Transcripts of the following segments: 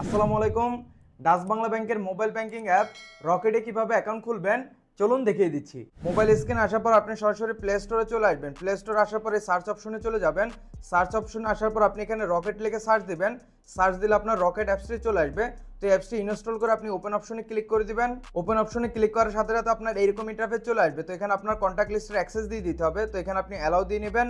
আসসালামু আলাইকুম। ডাচ বাংলা ব্যাংকের মোবাইল ব্যাংকিং অ্যাপ রকেটে কীভাবে অ্যাকাউন্ট খুলবেন? চলুন দেখিয়ে দিচ্ছি। মোবাইল স্ক্রিন আসার পর আপনি সরাসরি প্লে স্টোরে চলে আসবেন। প্লে স্টোর আসার পরে সার্চ অপশনে চলে যাবেন। সার্চ অপশনে আসার পর আপনি এখানে রকেট লিখে সার্চ দিবেন। সার্চ দিলে আপনার রকেট অ্যাপসটি চলে আসবে। তো অ্যাপসটি ইনস্টল করে আপনি ওপেন অপশনে ক্লিক করে দিবেন। ওপেন অপশনে ক্লিক করার সাথে সাথে আপনার এইরকম ইন্টারফেস চলে আসবে। তো এখানে আপনার কন্ট্যাক্ট লিস্টের অ্যাক্সেস দিয়ে দিতে হবে। তো এখানে আপনি অ্যালাউ দিয়ে নেবেন।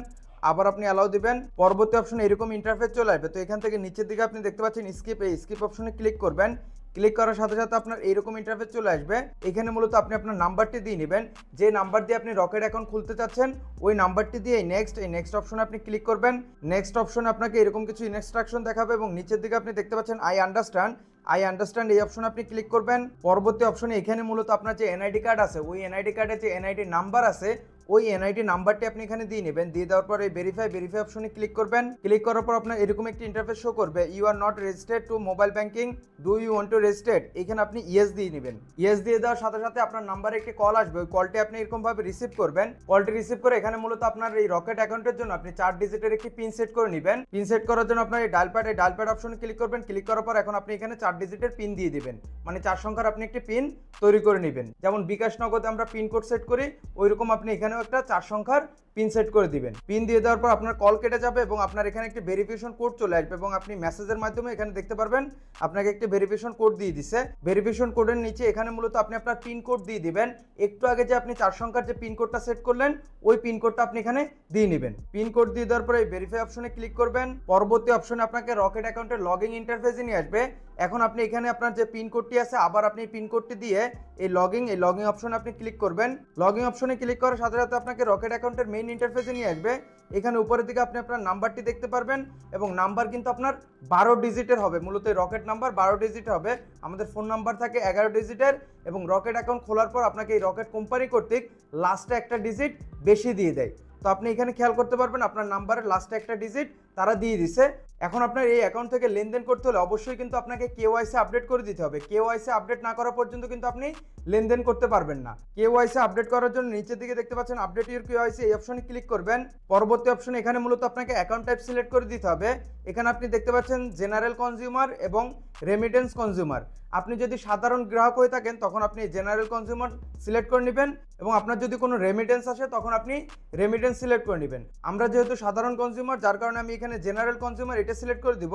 আবার আপনি অ্যালাউ দিবেন। পরবর্তী অপশনে এরকম ইন্টারফেস চলে আসবে। তো এখান থেকে নিচের দিকে আপনি দেখতে পাচ্ছেন স্কিপ এই স্কিপ অপশনে ক্লিক করবেন। ক্লিক করার সাথে সাথে আপনার এইরকম ইন্টারফেস চলে আসবে। এখানে মূলত আপনি আপনার নাম্বারটি দিয়ে নেবেন। যে নাম্বার দিয়ে আপনি রকেট অ্যাকাউন্ট খুলতে চাচ্ছেন, ওই নাম্বারটি দিয়ে নেক্সট এই নেক্সট অপশনে আপনি ক্লিক করবেন। নেক্সট অপশনে আপনাকে এরকম কিছু ইনস্ট্রাকশন দেখাবে এবং নিচের দিকে আপনি দেখতে পাচ্ছেন আই আন্ডারস্ট্যান্ড আই আন্ডারস্ট্যান্ড এই অপশনে আপনি ক্লিক করবেন। পরবর্তী অপশনে এখানে মূলত আপনার যে এনআইডি কার্ড আছে, ওই এনআইডি কার্ডে যে এনআইডি নাম্বার আছে ওই এনআইডি নাম্বারটি আপনি এখানে দিয়ে নেবেন। দিয়ে দেওয়ার পর এই ভেরিফাই ভেরিফাই অপশনে ক্লিক করবেন। ক্লিক করার পর আপনার এরকম একটি ইন্টারফেস শো করবে। You are not registered to mobile banking do you want to registered এখানে আপনি ইয়েস দিয়ে নেবেন। ইয়েস দিয়ে দেওয়ার সাথে সাথে আপনার নাম্বারে একটি কল আসবে। ওই কলটি আপনি এরকম ভাবে রিসিভ করবেন কলটি রিসিভ করে এখানে মূলত আপনার এই রকেট অ্যাকাউন্টের জন্য আপনি চার ডিজিটের একটি পিন সেট করে নেবেন। পিন সেট করার জন্য আপনার এই ডায়াল প্যাড এই ডায়াল প্যাড অপশনে ক্লিক করবেন। ক্লিক করার পর এখন আপনি এখানে চার ডিজিটের পিন দিয়ে দিবেন। মানে চার সংখ্যার আপনি একটি পিন তৈরি করে নেবেন। যেমন বিকাশ নগদে আমরা পিন কোড সেট করি, ওইরকম আপনি এখানেও একটা চার সংখ্যার পিন সেট করে দিবেন। পিন দিয়ে দেওয়ার পর আপনার কল কেটে যাবে এবং আপনার এখানে একটি ভেরিফিকেশন কোড চলে আসবে এবং আপনি মেসেজের মাধ্যমে এখানে দেখতে পারবেন, আপনাকে একটি ভেরিফিকেশন কোড দিয়ে দিছে। ভেরিফিকেশন কোডের নিচে এখানে মূলত আপনি আপনার পিন কোড দিয়ে দিবেন। একটু আগে যে আপনি চার সংখ্যার যে পিন কোডটা সেট করলেন, ওই পিন কোডটা আপনি এখানে দিয়ে নেবেন। পিন কোড দিয়ে দেওয়ার পরে ভেরিফাই অপশনে ক্লিক করবেন। পরবর্তী অপশনে আপনাকে রকেট অ্যাকাউন্টের লগইন ইন্টারফেসে নিয়ে আসবে। এখন আপনি এখানে আপনার যে পিন কোডটি আছে, আবার আপনি পিন কোডটি দিয়ে এই লগইন এই লগইন অপশনে আপনি ক্লিক করবেন। লগইন অপশনে ক্লিক করার সাথে সাথে আপনাকে রকেট অ্যাকাউন্টের মেইন ইন্টারফেসে নিয়ে আসবে। এখানে উপরের দিকে আপনি আপনার নাম্বারটি দেখতে পারবেন এবং নাম্বার কিন্তু আপনার বারো ডিজিটের হবে। মূলত রকেট নাম্বার বারো ডিজিট হবে। আমাদের ফোন নাম্বার থাকে এগারো ডিজিটের এবং রকেট অ্যাকাউন্ট খোলার পর আপনাকে এই রকেট কোম্পানি কর্তৃক লাস্টে একটা ডিজিট বেশি দিয়ে দেয়। তো আপনি এখানে খেয়াল করতে পারবেন আপনার নাম্বারের লাস্টে একটা ডিজিট তারা দিয়ে দিছে। এখন আপনার এই অ্যাকাউন্ট থেকে লেনদেন করতে হলে অবশ্যই কিন্তু আপনাকে কেওয়াইসি আপডেট করে দিতে হবে। কেওয়াইসি আপডেট না করা পর্যন্ত কিন্তু আপনি লেনদেন করতে পারবেন না। কেওয়াইসি আপডেট করার জন্য নিচের দিকে দেখতে পাচ্ছেন আপডেট ইউর কেওয়াইসি এই অপশনে ক্লিক করবেন। পরবর্তী অপশনে এখানে মূলত আপনাকে অ্যাকাউন্ট টাইপ সিলেক্ট করে দিতে হবে। এখানে আপনি দেখতে পাচ্ছেন জেনারেল কনজিউমার এবং রেমিটেন্স কনজিউমার আপনি যদি সাধারণ গ্রাহক হয়ে থাকেন, তখন আপনি জেনারেল কনজিউমার সিলেক্ট করে নেবেন এবং আপনার যদি কোনো রেমিটেন্স আসে, তখন আপনি রেমিটেন্স সিলেক্ট করে নেবেন। আমরা যেহেতু সাধারণ কনজিউমার যার কারণে আমি এখানে জেনারেল কনজিউমার এটা সিলেক্ট করে দিব।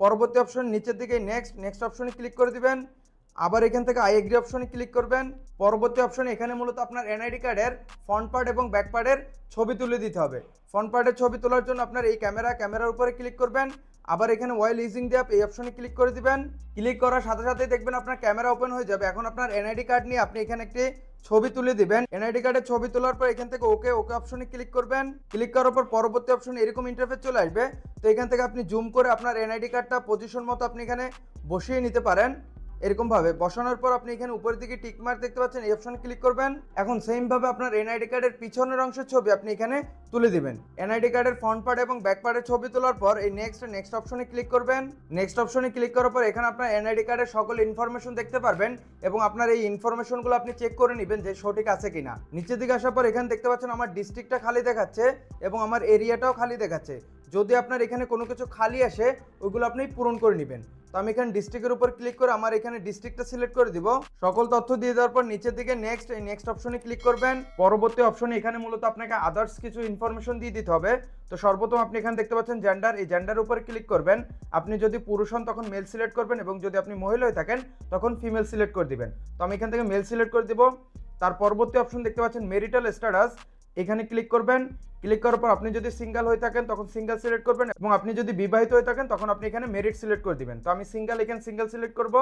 পরবর্তী অপশন নিচের দিকে নেক্সট নেক্সট অপশনে ক্লিক করে দিবেন। আবার এখান থেকে আই এগ্রি অপশনে ক্লিক করবেন। পরবর্তী অপশনে এখানে মূলত আপনার এনআইডি কার্ডের ফ্রন্ট পার্ট এবং ব্যাক পার্টের ছবি তুলে দিতে হবে। ফ্রন্ট পার্টের ছবি তোলার জন্য আপনার এই ক্যামেরা ক্যামেরার উপরে ক্লিক করবেন। আবার এখানে ওয়াইল ইউজিং দিয়ে এই অপশনে ক্লিক করে দিবেন। ক্লিক করার সাথে সাথে দেখবেন আপনার ক্যামেরা ওপেন হয়ে যাবে। এখন আপনার এনআইডি কার্ড নিয়ে আপনি এখানে একটি ছবি তুলে দিবেন। এনআইডি কার্ডের ছবি তোলার পর এখান থেকে ওকে ওকে অপশনে ক্লিক করবেন। ক্লিক করার পর পরবর্তী অপশন এরকম ইন্টারফেস চলে আসবে। তো এখান থেকে আপনি জুম করে আপনার এনআইডি কার্ডটা পজিশন মতো আপনি এখানে বসিয়ে নিতে পারেন। এরকম ভাবে বসানোর পর আপনি এখানে উপরের দিকে টিক মার্ক দেখতে পাচ্ছেন, এই অপশনে ক্লিক করবেন। এখন সেম ভাবে আপনার এনআইডি কার্ডের পিছনের অংশের ছবি আপনি এখানে তুলে দিবেন। এনআইডি কার্ডের ফ্রন্ট পার্ট এবং ব্যাক পার্টের ছবি তোলার পর এই নেক্সট নেক্সট অপশনে ক্লিক করবেন। নেক্সট অপশনে ক্লিক করার পর এখানে আপনার এনআইডি কার্ডের সকল ইনফরমেশন দেখতে পারবেন এবং আপনার এই ইনফরমেশনগুলো আপনি চেক করে নেবেন যে সঠিক আছে কিনা। নিচের দিকে আসার পর এখানে দেখতে পাচ্ছেন আমার ডিস্ট্রিক্টটা খালি দেখাচ্ছে এবং আমার এরিয়াটাও খালি দেখাচ্ছে। যদি আপনার এখানে কোনো কিছু খালি আসে, ওইগুলো আপনি পূরণ করে নেবেন। তো আমি এখানে ডিস্ট্রিক্টের উপর ক্লিক করে আমার এখানে ডিস্ট্রিক্টটা সিলেক্ট করে দিব। সকল তথ্য দিয়ে দেওয়ার পর নিচের দিকে নেক্সট এই নেক্সট অপশনে ক্লিক করবেন। পরবর্তী অপশনে এখানে মূলত আপনাকে আদার্স কিছু ইনফরমেশন দিয়ে দিতে হবে। তো সর্বপ্রথম আপনি এখানে দেখতে পাচ্ছেন জেন্ডার এই জেন্ডার উপরে ক্লিক করবেন। আপনি যদি পুরুষ হন তখন মেল সিলেক্ট করবেন এবং যদি আপনি মহিলা হয়ে থাকেন তখন ফিমেল সিলেক্ট করে দিবেন। তো আমি এখান থেকে মেল সিলেক্ট করে দিব। তার পরবর্তী অপশন দেখতে পাচ্ছেন মেরিটাল স্ট্যাটাস এখানে ক্লিক করবেন। ক্লিক করার পর আপনি যদি সিঙ্গেল হয়ে থাকেন, তখন সিঙ্গেল সিলেক্ট করবেন এবং আপনি যদি বিবাহিত হয়ে থাকেন, তখন আপনি এখানে মেরিট সিলেক্ট করে দিবেন। তো আমি সিঙ্গেল, এখানে সিঙ্গেল সিলেক্ট করব।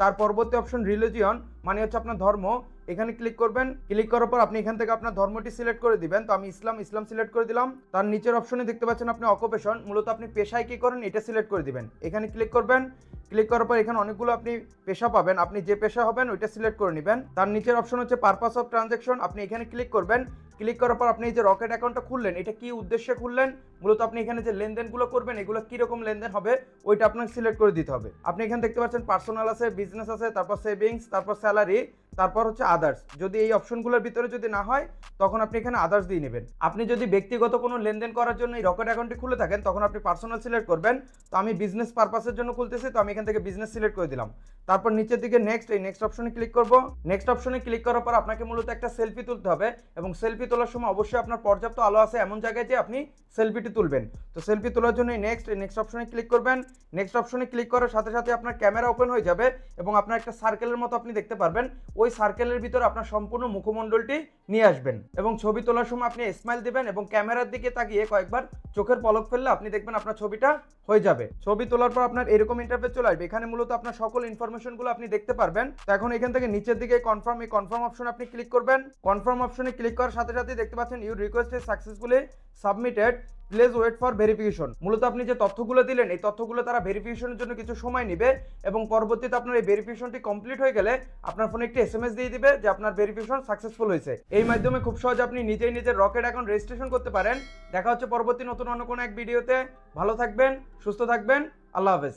তার পরবর্তী অপশন রিলিজিয়ন মানে হচ্ছে আপনার ধর্ম। এখানে ক্লিক করবেন। ক্লিক করার পর আপনি এখান থেকে আপনার ধর্মটি সিলেক্ট করে দিবেন। তো আমি ইসলাম ইসলাম সিলেক্ট করে দিলাম। তার নিচের অপশনে দেখতে পাচ্ছেন আপনি অকুপেশন মূলত আপনি পেশায় কি করেন, এটা সিলেক্ট করে দিবেন। এখানে ক্লিক করবেন। ক্লিক করার পর এখানে অনেকগুলো আপনি পেশা পাবেন। আপনি যে পেশা হবেন, ওইটা সিলেক্ট করে নেবেন। তার নিচের অপশন হচ্ছে পারপাস অফ ট্রানজ্যাকশন আপনি এখানে ক্লিক করবেন। ক্লিক করার পর আপনি এই যে রকেট অ্যাকাউন্টটা খুললেন, এটা কি উদ্দেশ্যে খুললেন? মূলত আপনি এখানে যে লেনদেনগুলো করবেন, এগুলো কীরকম লেনদেন হবে, ওইটা আপনাকে সিলেক্ট করে দিতে হবে। আপনি এখানে দেখতে পাচ্ছেন পার্সোনাল আছে বিজনেস আছে, তারপর সেভিংস তারপর স্যালারি তারপর হচ্ছে আদার্স যদি এই অপশনগুলোর ভিতরে যদি না হয়, তখন আপনি এখানে আদার্স দিয়ে নেবেন। আপনি যদি ব্যক্তিগত কোনো লেনদেন করার জন্য এই রকেট অ্যাকাউন্টটি খুলে থাকেন, তখন আপনি পার্সোনাল সিলেক্ট করবেন। তো আমি বিজনেস পারপাসের জন্য খুলতেছি, তো আমি এখান থেকে বিজনেস সিলেক্ট করে দিলাম। তারপর নিচের দিকে নেক্সট এই নেক্সট অপশনে ক্লিক করব। নেক্সট অপশনে ক্লিক করার পর আপনাকে মূলত একটা সেলফি তুলতে হবে এবং সেলফি তোলার সময় অবশ্যই আপনার পর্যাপ্ত আলো আছে এমন জায়গায় যে আপনি সেলফিটি তুলবেন। তো সেলফি তোলার জন্য নেক্সট এই নেক্সট অপশনে ক্লিক করবেন। নেক্সট অপশনে ক্লিক করার সাথে সাথে আপনার ক্যামেরা ওপেন হয়ে যাবে এবং আপনার একটা সার্কেলের মতো আপনি দেখতে পারবেন। ওই সার্কেলের ভিতরে আপনার সম্পূর্ণ মুখমণ্ডলটি নিয়ে আসবেন এবং ছবি তোলার সময় আপনি স্মাইল দিবেন এবং ক্যামেরার দিকে তাকিয়ে কয়েকবার চোখের পলক ফেললে আপনি দেখবেন আপনার ছবিটা হয়ে যাবে। ছবি তোলার পর আপনার এরকম ইন্টারফেস চলে আসবে। এখানে মূলত আপনার সকল ইনফরমেশনগুলো আপনি দেখতে পারবেন। তো এখন এখান থেকে নিচের দিকে কনফার্ম এই কনফার্ম অপশন আপনি ক্লিক করবেন। কনফার্ম অপশনে ক্লিক করার সাথে সাথে দেখতে পাচ্ছেন you request is successfully submitted please wait for verification মূলত আপনি যে তথ্যগুলো দিলেন, এই তথ্যগুলো তারা ভেরিফিকেশনের জন্য কিছু সময় নেবে এবং পরবর্তীতে আপনার এই ভেরিফিকেশনটি কমপ্লিট হয়ে গেলে আপনার ফোনে একটি এসএমএস দিয়ে দিবে যে আপনার ভেরিফিকেশন সাকসেসফুল হয়েছে। এই মাধ্যমে খুব সহজে আপনি নিজেই নিজের রকেট অ্যাকাউন্ট রেজিস্ট্রেশন করতে পারেন। দেখা হচ্ছে পরবর্তী নতুন অন্য কোনো এক ভিডিওতে ভালো থাকবেন, সুস্থ থাকবেন। আল্লাহ হাফেজ।